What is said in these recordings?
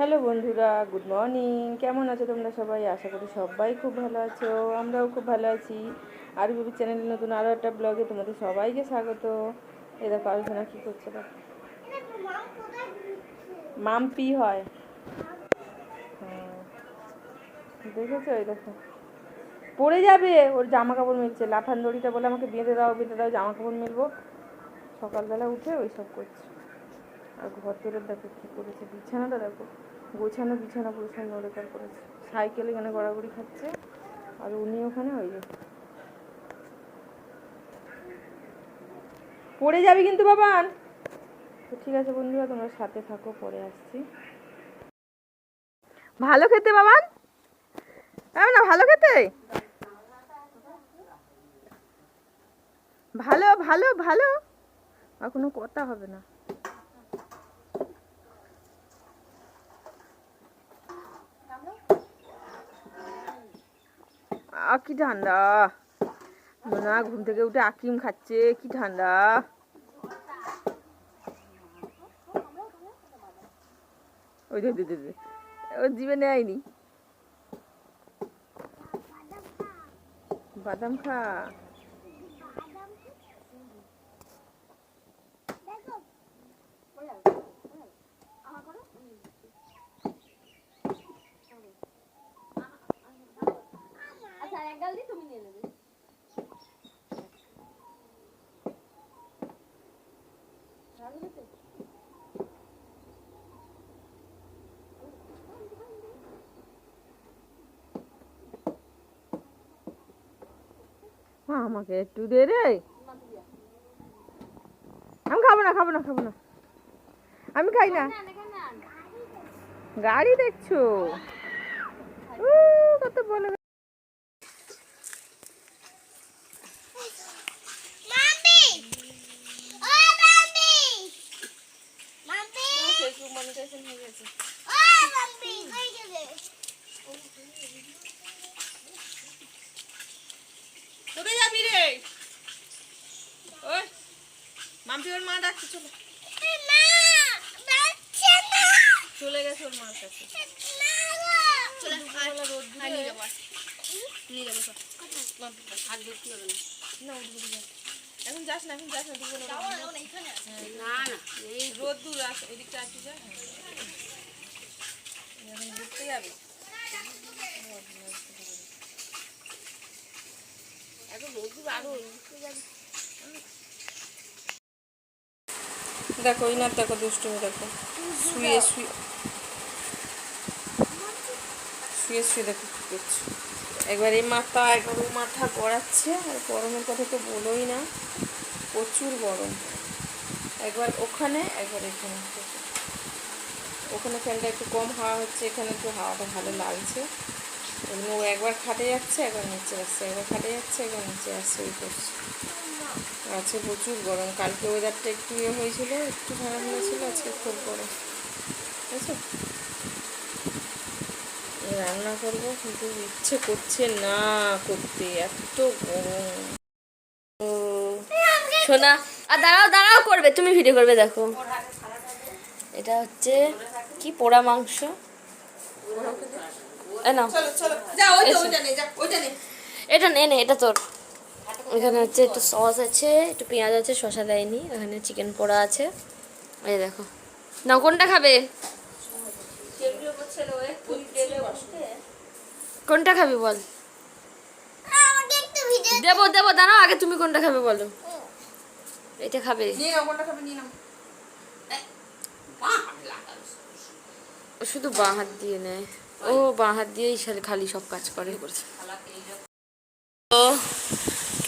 Hello বন্ধুরা, good morning. কেমন আছো তোমরা সবাই? আশা করি সবাই খুব ভালো আছো, আমরাও খুব ভালো আছি। আর বিবি চ্যানেলের নতুন আরও একটা ব্লগে তোমাদের সবাইকে স্বাগত। এ দেখো, আলোচনা কী করছে মাম্পি হয়? হুম। দেখেছ? এই দেখো। পড়ে যাবে, ওর জামা কাপড় মিলছে। লাফান দড়িটা বলে আমাকে বেঁধে দাও বেঁধে দাও জামা কাপড় মিলবো। সকালবেলা উঠে ওই সব করছে। আর ঘর তোরের দেখো কী করেছে, বিছানাটা দেখো। গোছানো, বিছানা পুরো সব নড়েকার করেছে। সাইকেল এখানে গড়াগড়ি খাচ্ছে। আর উনি ওখানে ওই পড়ে যাবি কিন্তু বাবান। তো ঠিক আছে বন্ধুরা, তোমরা সাথে থাকো, পরে আসছি। ভালো খেতে বাবান? হ্যাঁ না, ভালো খেতে? ভালো ভালো ভালো। আর কোনো কথা হবে না। কি ঠান্ডা? না, ঘুম থেকে উঠে আকিম খাচ্ছে, কি ঠান্ডা? ওই দে দে। ও জিভে নেয়নি। বাদাম খা। আমাকে একটু দে রে। আমি খাব না খাব না খাব না। আমি খাই না। গাড়ি দেখছ? কত বলে মাম্পি ও মাম্পি মাম্পি ফেসবুক মনিটাইজেশন হয়ে গেছে ও মাম্পি কই গেলে কোথায় যাবি রে ওই মাম্পি ওর মা ডাকছে চলে। চলে গেছে ওর মার কাছে। চলে রোদ নিয়ে যাব নিয়ে যাব সব হাত ধরতে হবে না। এখন যাস না এখন যাস না দুপুরবেলা রোদ না না এই রোদ দূর আস এদিকটা একটু যা। হ্যাঁ। এখন ঘুরতে যাবে। এখন রোদ আরও দেখো না দেখো, দুষ্টুমি দেখো। শুয়ে শুয়ে। শুয়ে শুয়ে দেখো কী করছে। একবার এই মাথা, একবার ও মাথা গড়াচ্ছে, আর গরমের কথা তো বলোই না। প্রচুর গরম। একবার ওখানে, একবার এখানে। ওখানে ফ্যানটা একটু কম হাওয়া হচ্ছে, এখানে একটু হাওয়াটা ভালো লাগছে। ও একবার খাটে যাচ্ছে, একবার নিচে আসছে, একবার খাটে যাচ্ছে, একবার নিচে আসছে ওই করছে। আছে প্রচুর গরম। কালকে ওয়েদারটা একটু ইয়ে হয়েছিল একটু ঠান্ডা ঠান্ডা ছিল আজকে খুব গরম। বুঝছ? রান্না করব কিন্তু ইচ্ছে করছে না করতে এত গরম। শোনা আর দাঁড়াও দাঁড়াও করবে তুমি ভিডিও করবে দেখো। এটা হচ্ছে কি পোড়া মাংস? এটা নে নে এটা তোর। এখানে হচ্ছে একটু সস আছে, একটু পেঁয়াজ আছে, শসা দেয়নি, এখানে চিকেন পোড়া আছে। এই দেখো। না কোনটা খাবে? কোনটা খাবি বল? দেবো দেবো, দাঁড়াও, আগে তুমি কোনটা খাবে বলো। এটা খাবে। শুধু বাঁ হাত দিয়ে নেয়। ও বাঁ হাত দিয়েই খালি সব কাজ করে।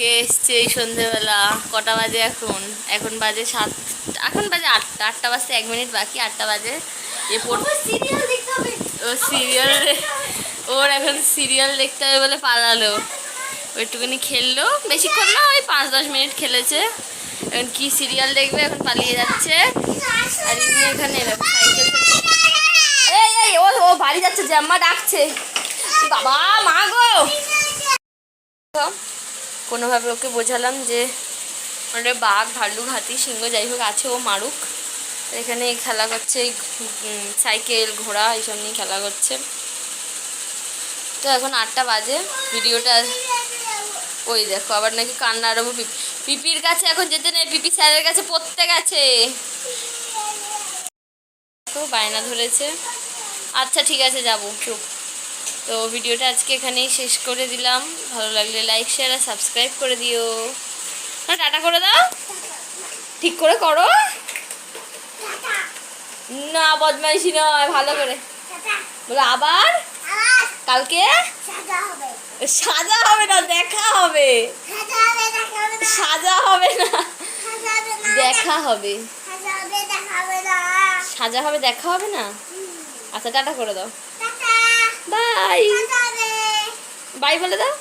কে এসছে এই সন্ধেবেলা। কটা বাজে এখন? এখন বাজে সাত এখন বাজে আটটা। আটটা বাজতে এক মিনিট বাকি আটটা বাজে। এ সিরিয়াল দেখতে হবে। ও সিরিয়াল ওর এখন সিরিয়াল দেখতে হবে বলে পালালো। ও একটুখানি খেললো। বেশিক্ষণ না ওই পাঁচ দশ মিনিট খেলেছে। এখন কি সিরিয়াল দেখবে? এখন পালিয়ে যাচ্ছে। আর ইনি এখানে সাইকেল এই এই ও ও বাড়ি যাচ্ছে জ্যাম্মা ডাকছে। বাবা মা গো! কোনোভাবে ওকে বোঝালাম যে ওটা বাঘ, ভাল্লুক, হাতি, সিংহ যাই হোক আছে, ও মারুক। এখানে খেলা করছে সাইকেল, ঘোড়া, এইসব নিয়ে খেলা করছে। তো এখন আটটা বাজে, ভিডিওটা ওই দেখো, আবার নাকি কান্না আরম্ভ। পিপি পিপির কাছে এখন যেতে নেই, পিপি স্যারের কাছে পড়তে গেছে। বায়না ধরেছে। আচ্ছা ঠিক আছে, যাব, চুপ। তো ভিডিওটা আজকে এখানেই শেষ করে দিলাম। ভালো লাগলে লাইক শেয়ার আর সাবস্ক্রাইব করে দিও। না টাটা করে দাও। ঠিক করে করো। না বদমাইশি নয় ভালো করে। বলো আবার? কালকে? সাজা হবে না দেখা হবে। সাজা হবে না। দেখা হবে। সাজা হবে দেখা হবে না? আচ্ছা টাটা করে দাও। বাই বাই বলে দাও।